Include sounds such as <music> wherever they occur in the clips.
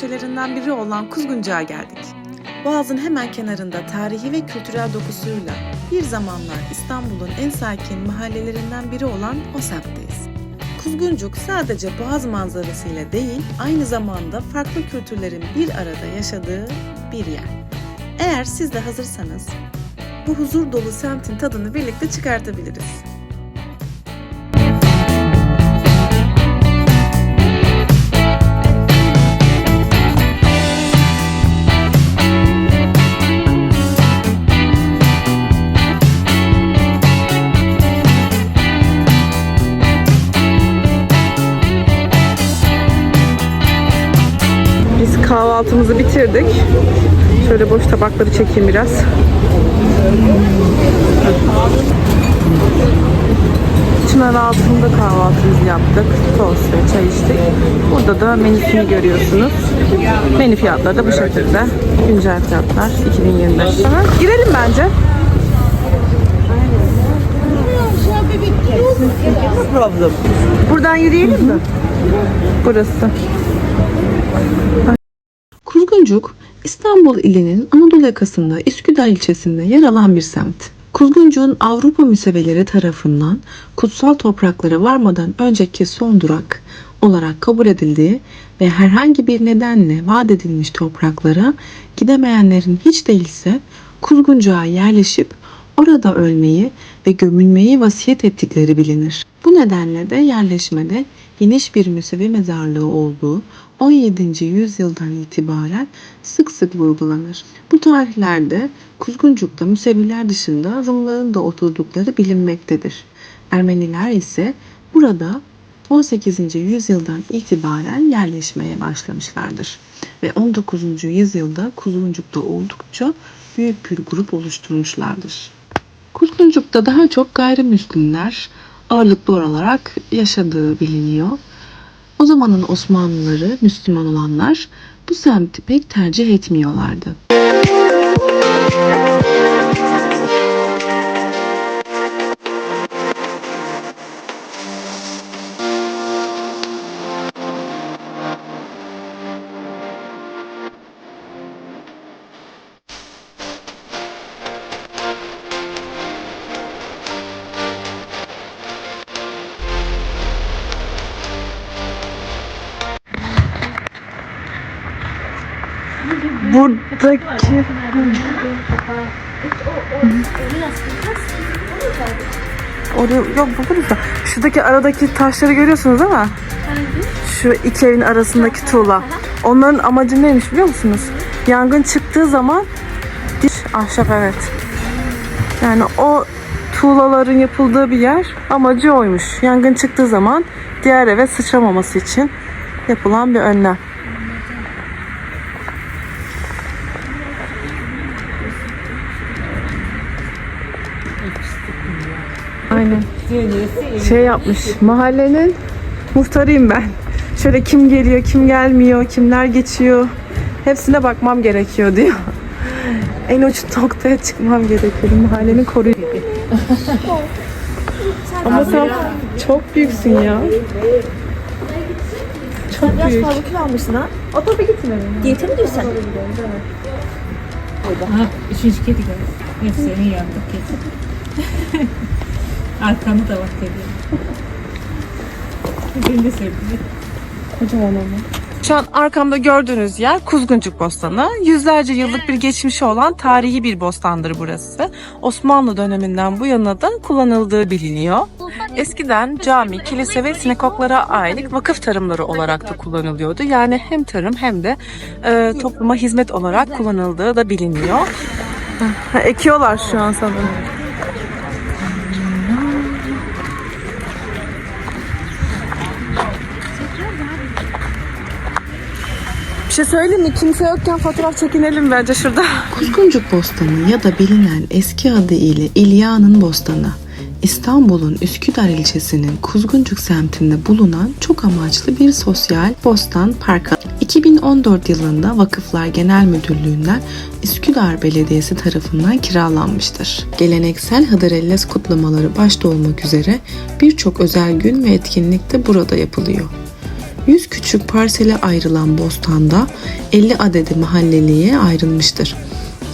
köşelerinden biri olan Kuzguncuk'a geldik. Boğaz'ın hemen kenarında tarihi ve kültürel dokusuyla bir zamanlar İstanbul'un en sakin mahallelerinden biri olan o semtteyiz. Kuzguncuk sadece Boğaz manzarasıyla değil, aynı zamanda farklı kültürlerin bir arada yaşadığı bir yer. Eğer siz de hazırsanız bu huzur dolu semtin tadını birlikte çıkartabiliriz. Biz kahvaltımızı bitirdik. Şöyle boş tabakları çekeyim biraz. Çınar altında kahvaltımızı yaptık. Tost ve çay içtik. Burada da menüsünü görüyorsunuz. Menü fiyatları da bu şekilde. Güncel fiyatlar 2025. Aha, girelim bence. Buradan yürüyelim mi? Burası. Kuzguncuk, İstanbul ilinin Anadolu yakasında Üsküdar ilçesinde yer alan bir semt. Kuzguncuk'un Avrupa müseveleri tarafından kutsal topraklara varmadan önceki son durak olarak kabul edildiği ve herhangi bir nedenle vaat edilmiş topraklara gidemeyenlerin hiç değilse Kuzguncuk'a yerleşip orada ölmeyi ve gömülmeyi vasiyet ettikleri bilinir. Bu nedenle de yerleşmede geniş bir müsevi mezarlığı olduğu 17. yüzyıldan itibaren sık sık vurgulanır. Bu tarihlerde Kuzguncuk'ta Müseviler dışında Rumların da oturdukları bilinmektedir. Ermeniler ise burada 18. yüzyıldan itibaren yerleşmeye başlamışlardır. Ve 19. yüzyılda Kuzguncuk'ta oldukça büyük bir grup oluşturmuşlardır. Kuzguncuk'ta daha çok gayrimüslimler ağırlıklı olarak yaşadığı biliniyor. O zamanın Osmanlıları, Müslüman olanlar bu semti pek tercih etmiyorlardı. Buradaki Oraya yok buluruz da. Şuradaki aradaki taşları görüyorsunuz mi? Şu iki evin arasındaki tuğla. Onların amacı neymiş biliyor musunuz? Yangın çıktığı zaman bir ahşap evet. Yani o tuğlaların yapıldığı bir yer amacı oymuş. Yangın çıktığı zaman diğer eve sıçramaması için yapılan bir önlem. Aynen. Şey yapmış. Mahallenin muhtarıyım ben. Şöyle kim geliyor, kim gelmiyor, kimler geçiyor. Hepsine bakmam gerekiyor diyor. En uç noktaya çıkmam gerekiyor. Mahallenin koruyu. Ama sen çok büyüksün ya. Çok Biraz büyük. fazla kilo almışsın ha. O tabii gitmedim. Diyete mi diyorsun? Ha, üçüncü kedi geldi. Hepsini yandık kedi. <laughs> Arkamı da bak kedi. <laughs> Beni de sevdi. Kocaman ama. Şu an arkamda gördüğünüz yer Kuzguncuk Bostanı. Yüzlerce yıllık bir geçmişi olan tarihi bir bostandır burası. Osmanlı döneminden bu yana da kullanıldığı biliniyor. Eskiden cami, kilise ve sinagoglara ait vakıf tarımları olarak da kullanılıyordu. Yani hem tarım hem de e, topluma hizmet olarak kullanıldığı da biliniyor. Ha, ekiyorlar şu an sanırım. Şey söyleyeyim mi? Kimse yokken fotoğraf çekinelim bence şurada. Kuzguncuk Bostanı ya da bilinen eski adı ile İlya'nın Bostanı. İstanbul'un Üsküdar ilçesinin Kuzguncuk semtinde bulunan çok amaçlı bir sosyal bostan parkı. 2014 yılında Vakıflar Genel Müdürlüğü'nden Üsküdar Belediyesi tarafından kiralanmıştır. Geleneksel Hıdrellez kutlamaları başta olmak üzere birçok özel gün ve etkinlik de burada yapılıyor. 100 küçük parsele ayrılan bostanda 50 adedi mahalleliye ayrılmıştır.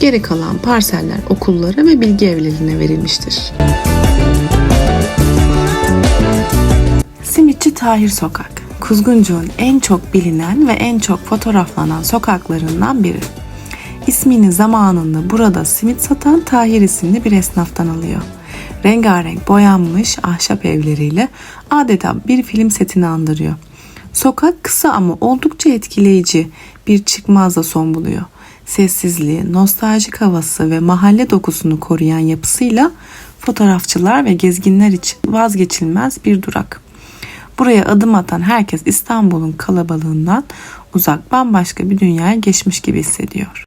Geri kalan parseller okullara ve bilgi evlerine verilmiştir. Simitçi Tahir Sokak, Kuzguncuğun en çok bilinen ve en çok fotoğraflanan sokaklarından biri. İsmini zamanında burada simit satan Tahir isimli bir esnaftan alıyor. Rengarenk boyanmış ahşap evleriyle adeta bir film setini andırıyor. Sokak kısa ama oldukça etkileyici bir çıkmazla son buluyor. Sessizliği, nostaljik havası ve mahalle dokusunu koruyan yapısıyla fotoğrafçılar ve gezginler için vazgeçilmez bir durak. Buraya adım atan herkes İstanbul'un kalabalığından uzak bambaşka bir dünyaya geçmiş gibi hissediyor.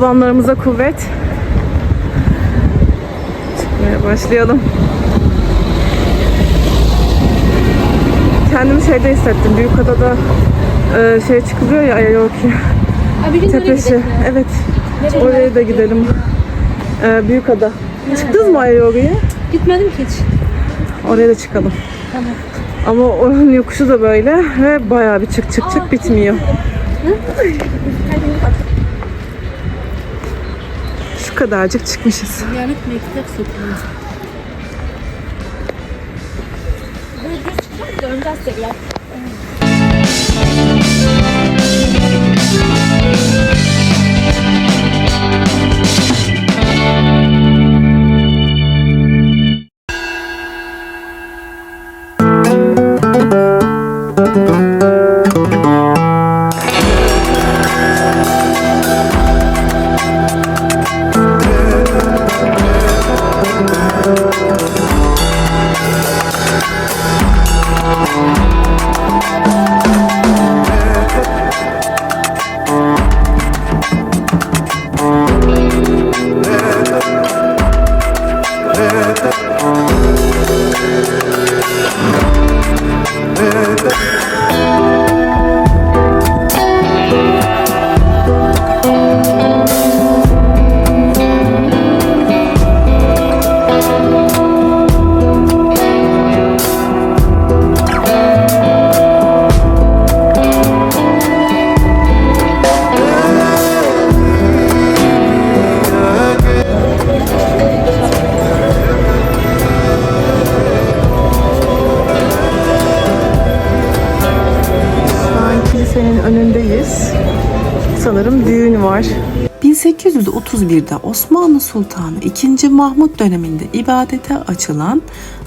Tabanlarımıza kuvvet. Çıkmaya başlayalım. Kendimi şeyde hissettim. Büyükada'da e, şey çıkılıyor ya tepesi. gidelim. Evet. Nereye Oraya da gidelim. E, Büyükada. Çıktınız mı Ayayoki'ye? Gitmedim ki hiç. Oraya da çıkalım. Tamam. Ama oranın yokuşu da böyle ve bayağı bir çık çık çık bitmiyor. Şu kadarcık çıkmışız. Yanık mektep sokuyor. Böyle düz. 1831'de Osmanlı Sultanı II. Mahmut döneminde ibadete açılan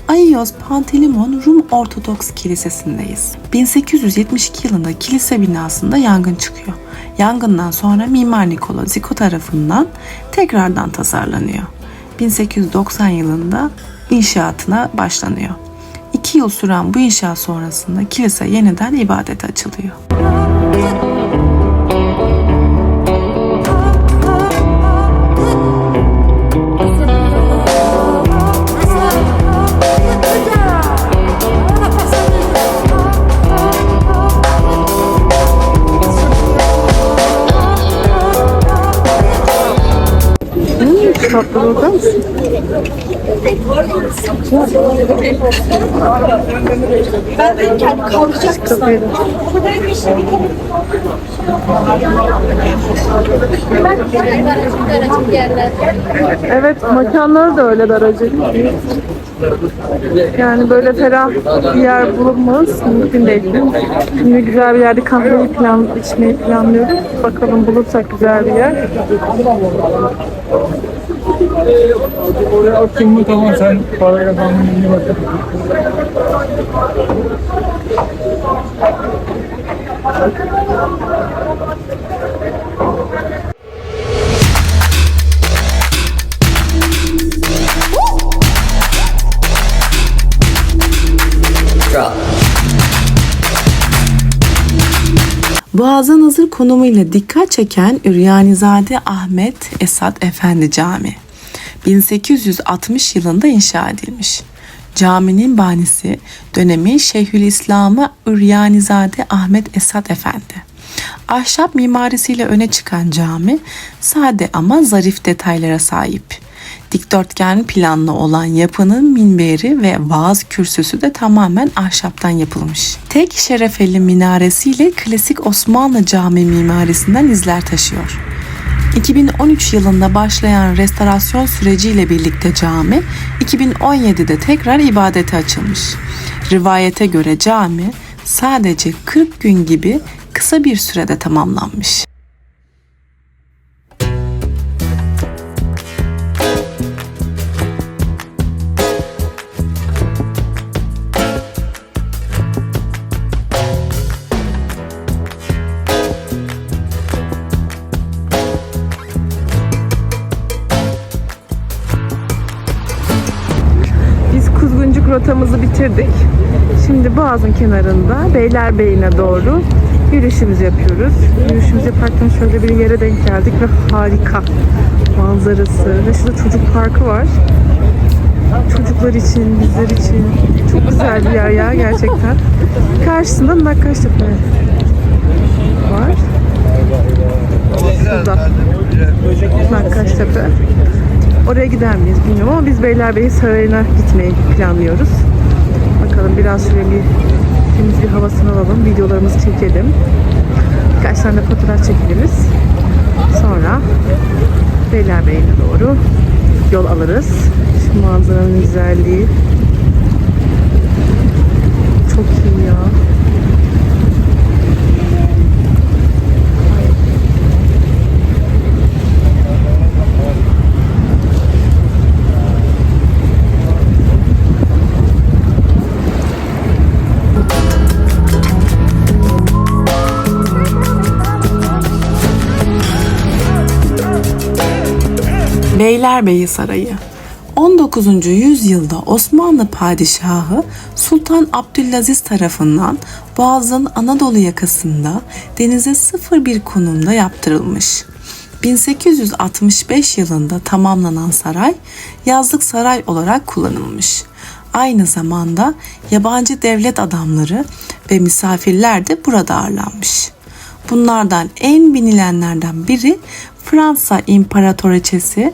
Aios Pantelimon Rum Ortodoks Kilisesi'ndeyiz. 1872 yılında kilise binasında yangın çıkıyor. Yangından sonra Mimar Nikola Ziko tarafından tekrardan tasarlanıyor. 1890 yılında inşaatına başlanıyor. İki yıl süren bu inşaat sonrasında kilise yeniden ibadete açılıyor. Tatlı bakar mısın? Kapıyı da- Evet mekanları da öyle daracık. Yani böyle ferah bir yer bulunmamız mümkün değil. Şimdi güzel bir yerde kahve plan, içmeyi planlıyoruz. Bakalım bulursak güzel bir yer. Oraya attın mı tamam sen para kazandın Boğaz'ın hazır konumuyla dikkat çeken Üryanizade Ahmet Esat Efendi Camii. 1860 yılında inşa edilmiş. Caminin banisi dönemi Şeyhülislam'ı Üryanizade Ahmet Esat Efendi. Ahşap mimarisiyle öne çıkan cami sade ama zarif detaylara sahip. Dikdörtgen planlı olan yapının minberi ve vaaz kürsüsü de tamamen ahşaptan yapılmış. Tek şerefeli minaresiyle klasik Osmanlı cami mimarisinden izler taşıyor. 2013 yılında başlayan restorasyon süreciyle birlikte cami 2017'de tekrar ibadete açılmış. Rivayete göre cami sadece 40 gün gibi kısa bir sürede tamamlanmış. Rotamızı bitirdik. Şimdi Boğaz'ın kenarında Beylerbeyi'ne doğru yürüyüşümüzü yapıyoruz. Yürüyüşümüzü yaparken şöyle bir yere denk geldik ve harika manzarası. Ve şurada çocuk parkı var. Çocuklar için, bizler için çok güzel bir yer ya gerçekten. Karşısında Nakkaştepe var. Şurada. Nakkaştepe. Oraya gider miyiz bilmiyorum ama biz Beylerbeyi Sarayı'na gitmeyi planlıyoruz. Bakalım biraz şöyle bir temiz bir havasını alalım, videolarımızı çekelim. Birkaç tane fotoğraf çekiliriz. Sonra Beylerbeyi'ne doğru yol alırız. Şu manzaranın güzelliği. Çok iyi ya. Beylerbeyi Sarayı 19. yüzyılda Osmanlı padişahı Sultan Abdülaziz tarafından Boğaz'ın Anadolu yakasında denize sıfır bir konumda yaptırılmış. 1865 yılında tamamlanan saray yazlık saray olarak kullanılmış. Aynı zamanda yabancı devlet adamları ve misafirler de burada ağırlanmış. Bunlardan en binilenlerden biri Fransa İmparatoriçesi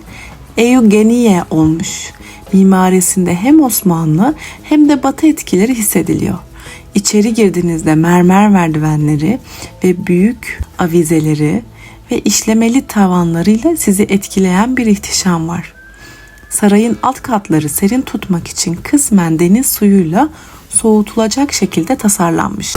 Eugenie olmuş. Mimarisinde hem Osmanlı hem de Batı etkileri hissediliyor. İçeri girdiğinizde mermer merdivenleri ve büyük avizeleri ve işlemeli tavanlarıyla sizi etkileyen bir ihtişam var. Sarayın alt katları serin tutmak için kısmen deniz suyuyla soğutulacak şekilde tasarlanmış.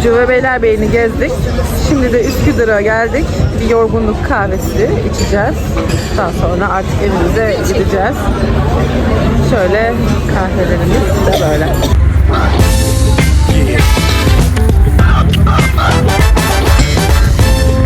Kuzguncu ve Beylerbeyi'ni gezdik. Şimdi de Üsküdar'a geldik. Bir yorgunluk kahvesi içeceğiz. Daha sonra artık evimize gideceğiz. Şöyle kahvelerimiz de böyle.